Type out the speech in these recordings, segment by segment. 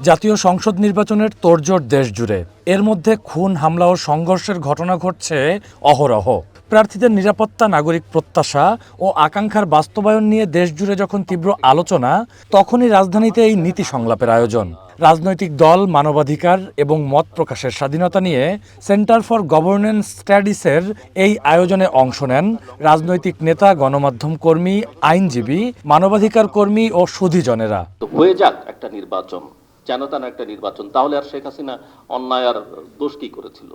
জাতীয় সংসদ নির্বাচনের তোড়জোড় দেশ জুড়ে। এর মধ্যে খুন, হামলা ও সংঘর্ষের ঘটনা ঘটছে অহরহ। প্রার্থীদের নিরাপত্তা, নাগরিক প্রত্যাশা ও আকাঙ্ক্ষার বাস্তবায়ন নিয়ে দেশ জুড়ে যখন তীব্র আলোচনা, তখনই রাজধানীতে এই নীতি সংলাপের আয়োজন। রাজনৈতিক দল, মানবাধিকার এবং মত প্রকাশের স্বাধীনতা নিয়ে সেন্টার ফর গভর্নেন্স স্টাডিজের এই আয়োজনে অংশ নেন রাজনৈতিক নেতা, গণমাধ্যম কর্মী, আইনজীবী, মানবাধিকার কর্মী ও সুধীজনেরা। হয়ে যাক একটা নির্বাচন। যেন তেন একটা নির্বাচন তাহলে আর শেখ হাসিনা অন্যায় আর দোষ কি করেছিল?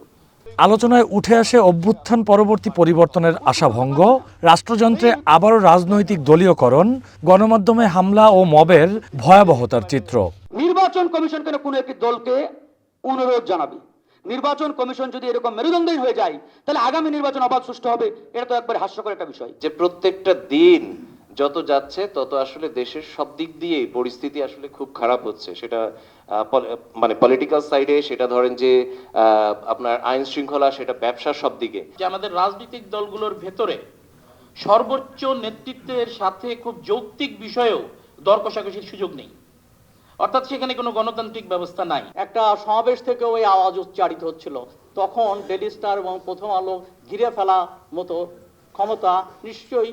আলোচনায় উঠে আসে অভ্যুত্থান পরবর্তী পরিবর্তনের আশাভঙ্গ। রাষ্ট্রযন্ত্রে আবারও রাজনৈতিক দলীয়করণ গণমাধ্যমে হামলা ও মবের ভয়াবহতার চিত্র। নির্বাচন কমিশন কেন কোনো একটি দলকে অনুরোধ জানাবে? নির্বাচন কমিশন যদি এরকম মেরুদণ্ডই হয়ে যায় তাহলে আগামী নির্বাচন অবাধ সুষ্ঠু হবে? এটা তো একবার হাস্যকর একটা বিষয়। যে প্রত্যেকটা দিন যত যাচ্ছে তত আসলে দেশের সব দিক দিয়েই পরিস্থিতি আসলে খুব খারাপ হচ্ছে। সেটা মানে পলিটিক্যাল সাইডে সেটা ধরেন যে আহ, আপনার আইন শৃঙ্খলা সেটা ব্যবসার সব দিকে। যে আমাদের রাজনৈতিক দলগুলোর ভেতরে সর্বোচ্চ নেতৃত্বের সাথে খুব যৌক্তিক বিষয়েও দর কষাকষির সুযোগ নেই। অর্থাৎ সেখানে কোনো গণতান্ত্রিক ব্যবস্থা নাই। একটা সমাবেশ থেকে ওই আওয়াজ উচ্চারিত হচ্ছিল। তখন ডেলি স্টার এবং প্রথম আলো ঘিরে ফেলা মতো ক্ষমতা নিশ্চয়ই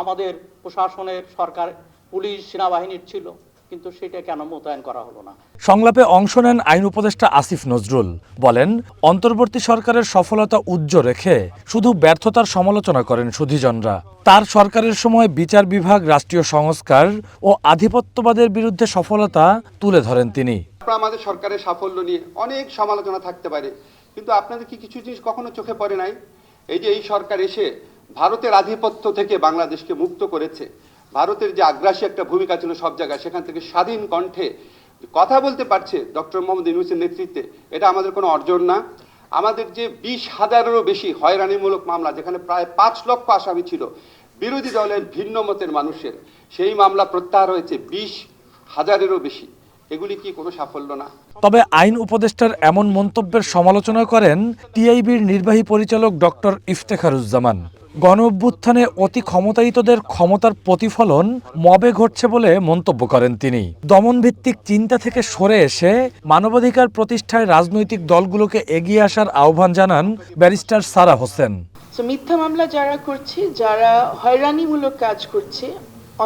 আমাদের প্রশাসনের সরকার পুলিশ সেনাবাহিনীর ছিল কিন্তু সেটা কেন মোতায়েন করা হলো না? সংলাপে অংশ নেন আইন উপদেষ্টা আসিফ নজরুল। বলেন অন্তর্বর্তী সরকারের সফলতা উজ্জ্ব রেখে শুধু ব্যর্থতার সমালোচনা করেন সুধীজনরা। তার সরকারের সময় বিচার বিভাগ রাষ্ট্রীয় সংস্কার ও আধিপত্যবাদের বিরুদ্ধে সফলতা তুলে ধরেন তিনি। আমাদের সরকারের সাফল্য নিয়ে অনেক সমালোচনা থাকতে পারে কিন্তু আপনাদের কি কিছু জিনিস কখনো চোখে পড়ে নাই? এই যে এই সরকার এসে ভারতের আধিপত্য থেকে বাংলাদেশকে মুক্ত করেছে। ভারতের যে আগ্রাসী একটা ভূমিকা ছিল সব জায়গায়, সেখান থেকে স্বাধীন কণ্ঠে কথা বলতে পারছে ডক্টর মোহাম্মদ ইউনুসের নেতৃত্বে। এটা আমাদের কোনো অর্জন না। আমাদের যে বিশ হাজারেরও বেশি হয়রানিমূলক মামলা, যেখানে প্রায় পাঁচ লক্ষ আসামি ছিল, বিরোধী দলের ভিন্ন মতের মানুষের, সেই মামলা প্রত্যাহার হয়েছে বিশ হাজারেরও বেশি। এগুলি কি কোনো সাফল্য না? তবে আইন উপদেষ্টার এমন মন্তব্যের সমালোচনা করেন টিআইবির নির্বাহী পরিচালক ডক্টর ইফতেখারুজ্জামান। গণ অভ্যুত্থানে অতি ক্ষমতায়িতদের ক্ষমতার প্রতিফলন মবে ঘটছে বলে মন্তব্য করেন তিনি। দমনভিত্তিক চিন্তা থেকে সরে এসে মানবাধিকার প্রতিষ্ঠায় রাজনৈতিক দলগুলোকে এগিয়ে আসার আহ্বান জানান ব্যারিস্টার সারা হোসেন। মিথ্যা মামলা যারা করছে, যারা হয়রানিমূলক কাজ করছে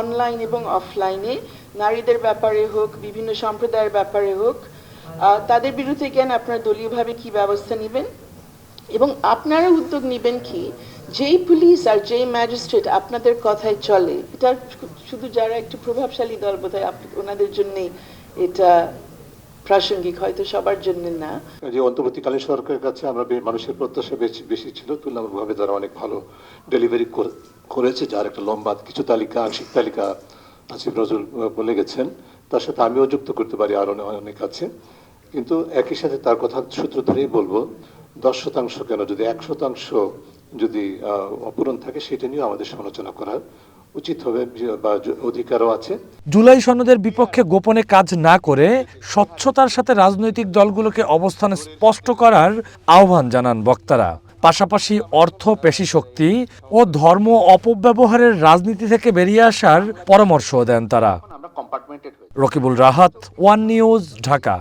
অনলাইন এবং অফলাইনে নারীদের ব্যাপারে হোক, বিভিন্ন সম্প্রদায়ের ব্যাপারে হোক তাদের বিরুদ্ধে জ্ঞান আপনারা দলীয়ভাবে কি ব্যবস্থা নেবেন? এবং আপনারা উদ্যোগ নেবেন কি? যেই পুলিশ আর যেই ম্যাজিস্ট্রেট আপনাদের কথায় চলে, এটা শুধু যারা একটু প্রভাবশালী দল বোধহয় আপ- ওনাদের জন্যেই এটা প্রাসঙ্গিক, হয়তো সবার জন্য না। যে অন্তর্বর্তীকালীন সরকারের কাছে আমরা মানুষের প্রত্যাশা বেশি বেশি ছিল, তুলনামূলকভাবে তারা অনেক ভালো ডেলিভারি করেছে, যার একটা লম্বা কিছু তালিকা, আংশিক তালিকা আসিফ নজরুল বলে গেছেন। তার সাথে আমিও যুক্ত করতে পারি, আরও অনেক আছে। কিন্তু একই সাথে তার কথা সূত্র ধরেই বলব দশ শতাংশ কেন? যদি এক শতাংশ যদি আহ, অপূরণ থাকে সেটা নিয়েও আমাদের সমালোচনা করা উচিত হবে বা অধিকারও আছে। জুলাই সনদের বিপক্ষে গোপনে কাজ না করে স্বচ্ছতার সাথে রাজনৈতিক দলগুলোকে অবস্থান স্পষ্ট করার আহ্বান জানান বক্তারা। পাশাপাশি অর্থ পেশি শক্তি ও ধর্ম অপব্যবহারের রাজনীতি থেকে বেরিয়ে আসার পরামর্শ দেন তারা। Rakibul Rahat one news Dhaka.